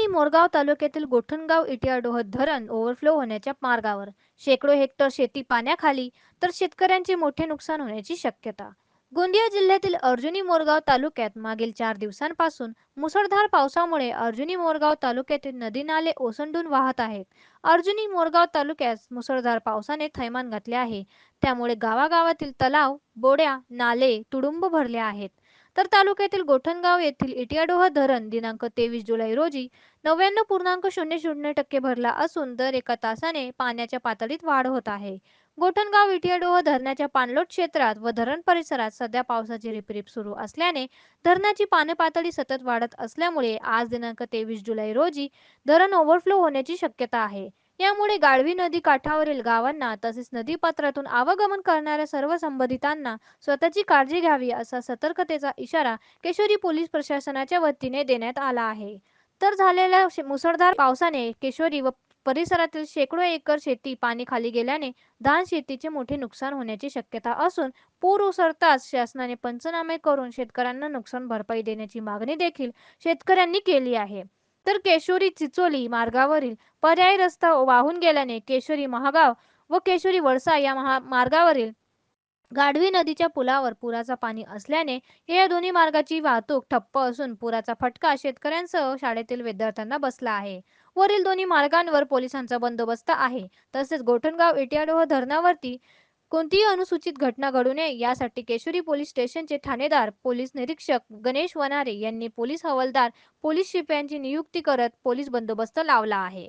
मोरगाव तालुक्यातील गोठणगाव इटियाडोह धरण ओव्हरफ्लो होण्याच्या मार्गावर. शेकडो हेक्टर शेती पाण्याखाली तर शेतकऱ्यांचे मोठे नुकसान होण्याची शक्यता. गोंदिया जिल्ह्यातील अर्जुनी मोरगाव तालुक्यात मागील चार दिवसांपासून मुसळधार पावसामुळे अर्जुनी मोरगाव तालुक्यातील नदी नाले ओसंडून वाहत आहेत. अर्जुनी मोरगाव तालुक्यात मुसळधार पावसाने थैमान घातले आहे. त्यामुळे गावागावातील तलाव बोड्या नाले तुडुंब भरले आहेत. तर तालुक्यातील गोठणगाव येथील इटियाडोह धरण दिनांक तेवीस जुलै रोजी नव्याण्णव पूर्णांक शून्य शून्य टक्के भरला असून दर एका तासाने पाण्याच्या पातळीत वाढ होत आहे. गोठणगाव इटियाडोह धरणाच्या पाणलोट क्षेत्रात व धरण परिसरात सध्या पावसाची रिपरिप सुरू असल्याने धरणाची पाणी पातळी सतत वाढत असल्यामुळे आज दिनांक तेवीस जुलै रोजी धरण ओव्हरफ्लो होण्याची शक्यता आहे. यामुळे गाढवी नदी काठावरील गावांना तसेच नदीपात्रातून आवागमन करणाऱ्या सर्व संबंधितांना स्वतःची काळजी घ्यावी असा सतर्कतेचा इशारा केशोरी पोलीस प्रशासनाच्या वतीने देण्यात आला आहे. तर झालेल्या मुसळधार पावसाने केशोरी व परिसरातील शेकडो एकर शेती पाणी खाली गेल्याने धान शेतीचे मोठे नुकसान होण्याची शक्यता असून पूर ओसरताच शासनाने पंचनामे करून शेतकऱ्यांना नुकसान भरपाई देण्याची मागणी देखील शेतकऱ्यांनी केली आहे. तर केशोरी चिचोली मार्गावरील पर्यायी रस्ता वाहून गेल्याने केशोरी महागाव व केशोरी वळसा या महा मार्गावरील गाढवी नदीच्या पुलावर पुराचा पाणी असल्याने या दोन्ही मार्गाची वाहतूक ठप्प असून पुराचा फटका शेतकऱ्यांसह शाळेतील विद्यार्थ्यांना बसला आहे. वरील दोन्ही मार्गांवर पोलिसांचा बंदोबस्त आहे. तसेच गोठणगाव इटियाडोह धरणावरती कोणतीही अनुसूचित घटना घडू नये. यासाठी केशोरी पोलीस स्टेशनचे ठाणेदार पोलीस निरीक्षक गणेश वनारे यांनी पोलीस हवालदार पोलीस शिप्यांची नियुक्ती करत पोलीस बंदोबस्त लावला आहे.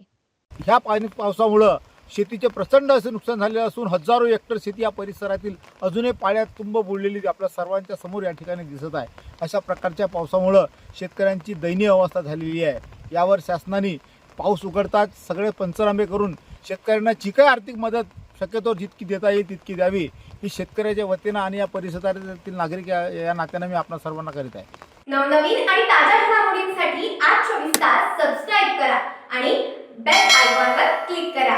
ह्या पाणी पावसामुळं शेतीचे प्रचंड असे नुकसान झालेले असून हजारो हेक्टर शेती या परिसरातील अजूनही पाण्यात तुंब बुडलेली आपल्या सर्वांच्या समोर या ठिकाणी दिसत आहे. अशा प्रकारच्या पावसामुळं शेतकऱ्यांची दयनीय अवस्था झालेली आहे. यावर शासनाने पाऊस उघडताच सगळे पंचनामे करून शेतकऱ्यांना जी काही आर्थिक मदत शक्यतो जितकी देता येईल तितकी द्यावी. ही शेतकऱ्याच्या वतीनं आणि या परिसरातील नागरिक या नात्यानं मी आपल्या सर्वांना करीत आहे. नवनवीन आणि ताज्या घडामोडींसाठी आज चोवीस तास सबस्क्राईब करा आणि बेल आयकॉनवर क्लिक करा.